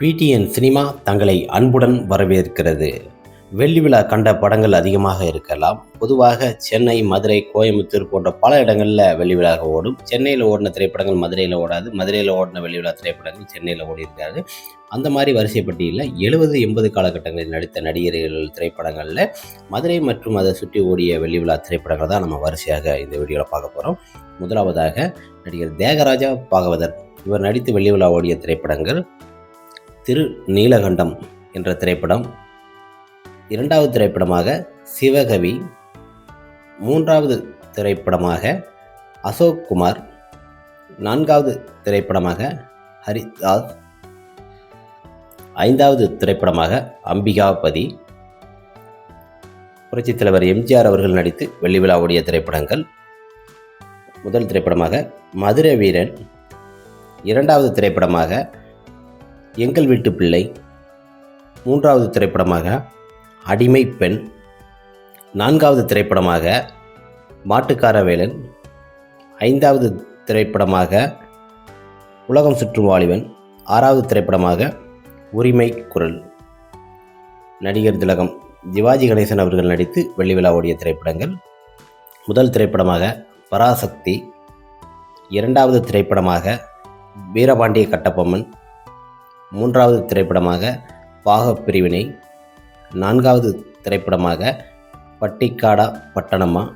PTN cinema தங்களை அன்புடன் வரவேற்கிறது. வெள்ளி விழா கண்ட படங்கள் அதிகமாக இருக்கலாம். பொதுவாக சென்னை மதுரை கோயம்புத்தூர் போன்ற பல இடங்களில் வெள்ளி விழா ஓடும். சென்னையில் ஓடின திரைப்படங்கள் மதுரையில் ஓடாது. மதுரையில் ஓடின வெள்ளி விழா திரைப்படங்கள் சென்னையில் ஓடிருக்காது அந்த மாதிரி வரிசைப்பட்டியலில் எழுபது எண்பது காலகட்டங்களில் நடித்த நடிகர்கள் திரைப்படங்களில் மதுரை மற்றும் அதை சுற்றி ஓடிய வெள்ளி விழா திரைப்படங்கள் தான் நம்ம வரிசையாக இந்த வீடியோவில் பார்க்க போகிறோம் முதலாவதாக நடிகர் தேகராஜா பாகவதர். இவர் நடித்து வெள்ளி விழா ஓடிய திரைப்படங்கள் திரு நீலகண்டம் என்ற திரைப்படம். இரண்டாவது திரைப்படமாக சிவகவி. மூன்றாவது திரைப்படமாக அசோக் குமார். நான்காவது திரைப்படமாக ஹரிதாஸ். ஐந்தாவது திரைப்படமாக அம்பிகாபதி புரட்சித் தலைவர் எம்ஜிஆர் அவர்கள் நடித்து வெள்ளி விழா ஓடிய திரைப்படங்கள். முதல் திரைப்படமாக மதுரை வீரன். இரண்டாவது திரைப்படமாக எங்கள் வீட்டு பிள்ளை. மூன்றாவது திரைப்படமாக அடிமை பெண். நான்காவது திரைப்படமாக மாட்டுக்கார வேலன் ஐந்தாவது திரைப்படமாக உலகம் சுற்றும் வாலிபன். ஆறாவது திரைப்படமாக உரிமை குரல். நடிகர் திலகம் சிவாஜி கணேசன் அவர்கள் நடித்து வெள்ளி விழா ஓடிய திரைப்படங்கள். முதல் திரைப்படமாக பராசக்தி. இரண்டாவது திரைப்படமாக வீரபாண்டிய கட்டபொம்மன். மூன்றாவது திரைப்படமாக பாகப் பிரிவினை நான்காவது திரைப்படமாக பட்டிக்காடா பட்டணம்மா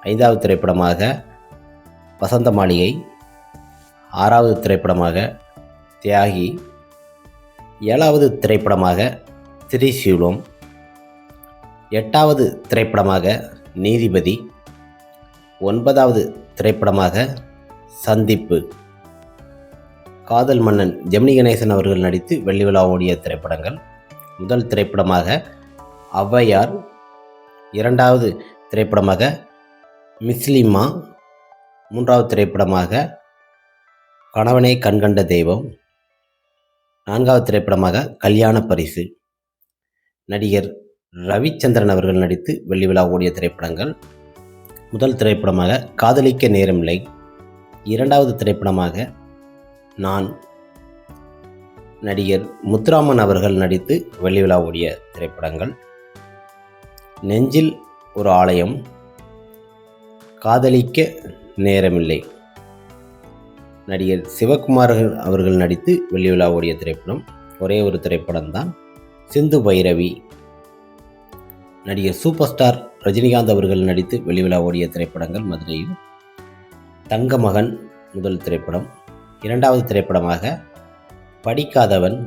ஐந்தாவது திரைப்படமாக வசந்த மாளிகை ஆறாவது திரைப்படமாக தியாகி ஏழாவது திரைப்படமாக திரிசூலம் எட்டாவது திரைப்படமாக நீதிபதி ஒன்பதாவது திரைப்படமாக சந்திப்பு. காதல் மன்னன் ஜெமினி கணேசன் அவர்கள் நடித்து வெள்ளி விழா ஓடிய திரைப்படங்கள். முதல் திரைப்படமாக ஔவையார் இரண்டாவது திரைப்படமாக மிஸ்லிமா மூன்றாவது திரைப்படமாக கணவனை கண்கண்ட தெய்வம் நான்காவது திரைப்படமாக கல்யாண பரிசு. நடிகர் ரவிச்சந்திரன் அவர்கள் நடித்து வெள்ளி விழா ஓடிய திரைப்படங்கள். முதல் திரைப்படமாக காதலிக்க நேரமில்லை இரண்டாவது திரைப்படமாக நான் நடிகர் முத்துராமன் அவர்கள் நடித்து வெள்ளிவிழா ஓடிய திரைப்படங்கள். நெஞ்சில் ஒரு ஆலயம் காதலிக்க நேரமில்லை. நடிகர் சிவகுமார் அவர்கள் நடித்து வெள்ளி விழா ஓடிய திரைப்படம் ஒரே ஒரு திரைப்படம் தான் சிந்து பைரவி நடிகர் சூப்பர் ஸ்டார் ரஜினிகாந்த் அவர்கள் நடித்து வெள்ளி விழா ஓடிய திரைப்படங்கள் மதுரையில். தங்கமகன் முதல் திரைப்படம். இரண்டாவது திரைப்படமாக படிக்காதவன்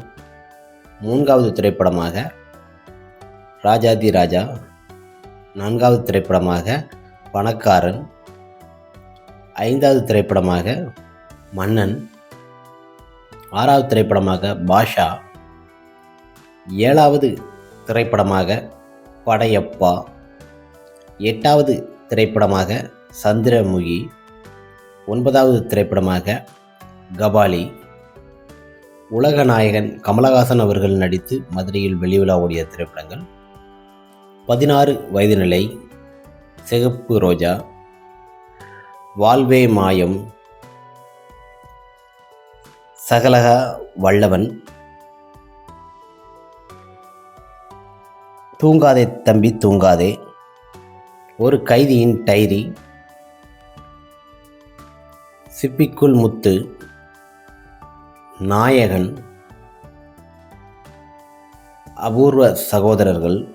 மூன்றாவது திரைப்படமாக ராஜாதி ராஜா நான்காவது திரைப்படமாக பணக்காரன் ஐந்தாவது திரைப்படமாக மன்னன் ஆறாவது திரைப்படமாக பாஷா ஏழாவது திரைப்படமாக படையப்பா எட்டாவது திரைப்படமாக சந்திரமுகி ஒன்பதாவது திரைப்படமாக கபாலி. உலக நாயகன் கமலஹாசன் அவர்கள் நடித்து மதுரையில் வெளிவிழா ஓடிய திரைப்படங்கள். பதினாறு வயது நிலை சிகப்பு ரோஜா வாழ்வே மாயம் சகலக வல்லவன் தூங்காதே தம்பி தூங்காதே ஒரு கைதியின் டைரி சிப்பிக்குள் முத்து நாயகன் அபூர்வ சகோதரர்கள்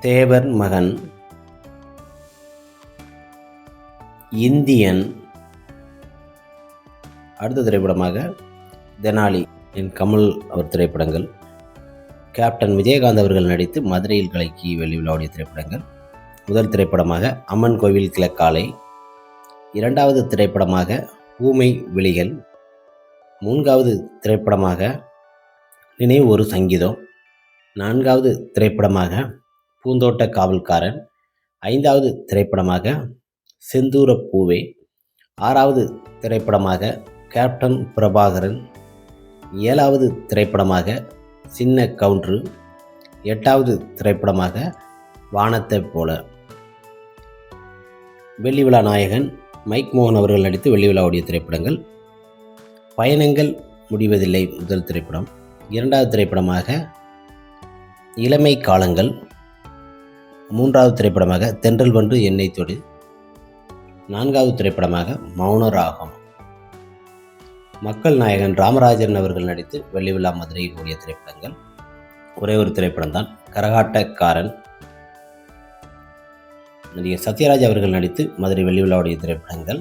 தேவர் மகன் இந்தியன். அடுத்த திரைப்படமாக தெனாலி என் கமல் அவர் திரைப்படங்கள் கேப்டன் விஜயகாந்த் அவர்கள் நடித்து மதுரையில் கலைக்கு வெளி திரைப்படங்கள். முதல் திரைப்படமாக அம்மன் கோவில் கிழக்காலை இரண்டாவது திரைப்படமாக ஊமை விழிகள். மூன்றாவது திரைப்படமாக நினைவு ஒரு சங்கீதம். நான்காவது திரைப்படமாக பூந்தோட்ட காவல்காரன். ஐந்தாவது திரைப்படமாக செந்தூர பூவே. ஆறாவது திரைப்படமாக கேப்டன் பிரபாகரன். ஏழாவது திரைப்படமாக சின்ன கவுண்ட்ரு. எட்டாவது திரைப்படமாக வானத்தை போல. வெள்ளி விழா நாயகன் மைக் மோகன் அவர்கள் நடித்து வெள்ளிவிழாவுடைய திரைப்படங்கள். பயணங்கள் முடிவதில்லை முதல் திரைப்படம். இரண்டாவது திரைப்படமாக இளமை காலங்கள். மூன்றாவது திரைப்படமாக தென்றல் வன்று எண்ணெய் தொடு. நான்காவது திரைப்படமாக மௌனராகம் மக்கள் நாயகன் ராமராஜன் அவர்கள் நடித்து வெள்ளி விழா மதுரையில் கூடிய திரைப்படங்கள். ஒரே ஒரு திரைப்படம்தான். கரகாட்டக்காரன். நடிகர் சத்யராஜ் அவர்கள் நடித்து மதுரை வெள்ளிவிழாவுடைய திரைப்படங்கள்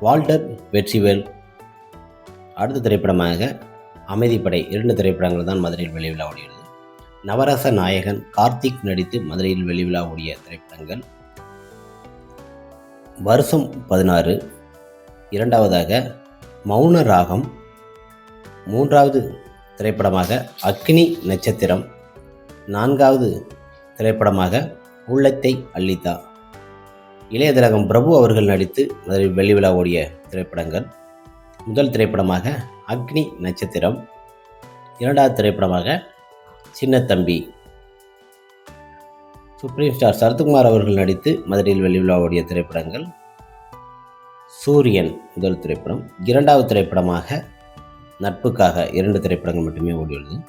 வால்டர் வெற்றிவேல் அடுத்த திரைப்படமாக அமைதிப்படை இரண்டு திரைப்படங்கள் தான் மதுரையில் வெளிவிழா ஓடியது நவரச நாயகன் கார்த்திக் நடித்து மதுரையில் வெளிவிழா ஓடிய திரைப்படங்கள். வருஷம் பதினாறு இரண்டாவதாக மௌன ராகம் மூன்றாவது திரைப்படமாக அக்னி நட்சத்திரம் நான்காவது திரைப்படமாக உள்ளத்தை அள்ளித்தா. இளைய திலகம் பிரபு அவர்கள் நடித்து முதலில் வெள்ளி ஓடிய திரைப்படங்கள். முதல் திரைப்படமாக அக்னி நட்சத்திரம். இரண்டாவது திரைப்படமாக சின்னத்தம்பி சுப்ரீம் ஸ்டார் சரத்குமார் அவர்கள் நடித்து மதுரையில் வெள்ளி ஓடிய திரைப்படங்கள். சூரியன் முதல் திரைப்படம். இரண்டாவது திரைப்படமாக நட்புக்காக இரண்டு திரைப்படங்கள் மட்டுமே ஓடியுள்ளது.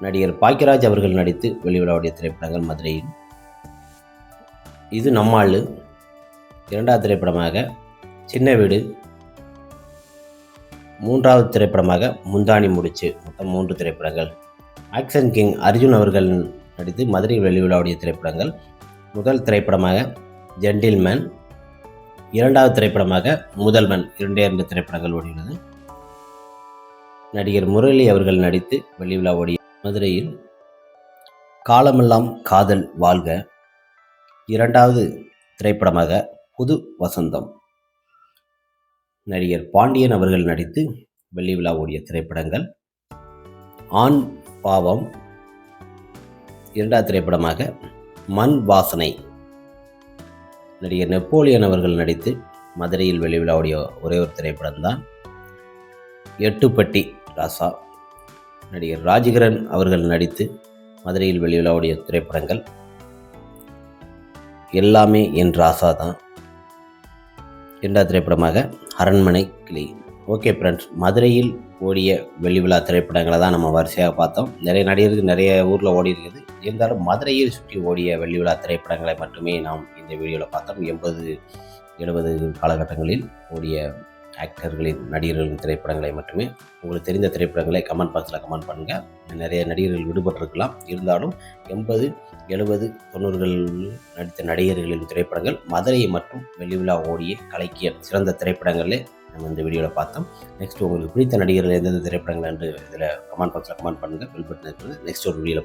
நடிகர் பாக்கியராஜ் அவர்கள் நடித்து வெளிவிழாவுடைய திரைப்படங்கள் மதுரையில். இது நம்மாள் இரண்டாவது திரைப்படமாக சின்ன வீடு. மூன்றாவது திரைப்படமாக முந்தானி முடிச்சு மொத்தம் மூன்று திரைப்படங்கள். ஆக்ஷன் கிங் அர்ஜுன் அவர்கள் நடித்து மதுரை வெளிவிழாவுடைய திரைப்படங்கள். முதல் திரைப்படமாக ஜென்டில்மேன். இரண்டாவது திரைப்படமாக முதல்வன் இரண்டே இரண்டு திரைப்படங்கள் ஓடியுள்ளது. நடிகர் முரளி அவர்கள் நடித்து வெளிவிழா ஓடிய மதுரையில் காலமெல்லாம் காதல் வாழ்க. இரண்டாவது திரைப்படமாக புது வசந்தம். நடிகர் பாண்டியன் அவர்கள் நடித்து வெள்ளி விழா ஓடிய திரைப்படங்கள். ஆண் பாவம். இரண்டாவது திரைப்படமாக மண் வாசனை. நடிகர் நெப்போலியன் அவர்கள் நடித்து மதுரையில் வெளிவிழா ஓடிய ஒரே ஒரு திரைப்படம்தான். எட்டுப்பட்டி ராசா. நடிகர் ராஜகிரண் அவர்கள் நடித்து மதுரையில் வெளிவிழா ஓடிய திரைப்படங்கள் எல்லாமே என் ராசா தான். இரண்டாவது திரைப்படமாக அரண்மனை கிளி. ஓகே ஃப்ரெண்ட்ஸ் மதுரையில் ஓடிய வெளிவிழா திரைப்படங்களை தான் நம்ம வரிசையாக பார்த்தோம். நிறைய நடிகருக்கு நிறைய ஊரில் ஓடி இருக்குது. இருந்தாலும் மதுரையில் சுற்றி ஓடிய வெள்ளிவிழா திரைப்படங்களை மட்டுமே நாம் இந்த வீடியோவில் பார்த்தோம். எண்பது எழுபது காலகட்டங்களில் ஓடிய ஆக்டர்களின் நடிகர்களின் திரைப்படங்களை மட்டுமே உங்களுக்கு தெரிந்த திரைப்படங்களை கமெண்ட் பாக்ஸில் கமெண்ட் பண்ணுங்கள் நிறைய நடிகர்கள் விடுபட்டிருக்கலாம். இருந்தாலும் எண்பது எழுபது தொண்ணூறுகள் நடித்த நடிகர்களின் திரைப்படங்கள் மதுரையை மற்றும் வெளிவிழா ஓடிய கலைக்கிய சிறந்த திரைப்படங்களே நம்ம இந்த வீடியோவில் பார்த்தோம். நெக்ஸ்ட் உங்களுக்கு பிடித்த நடிகர்கள் எந்தெந்த திரைப்படங்கள் என்று இதில் கமெண்ட் பாக்ஸில் கமெண்ட் பண்ணுங்கள் பில் நெக்ஸ்ட் ஒரு வீடியோவில் பார்க்கலாம்.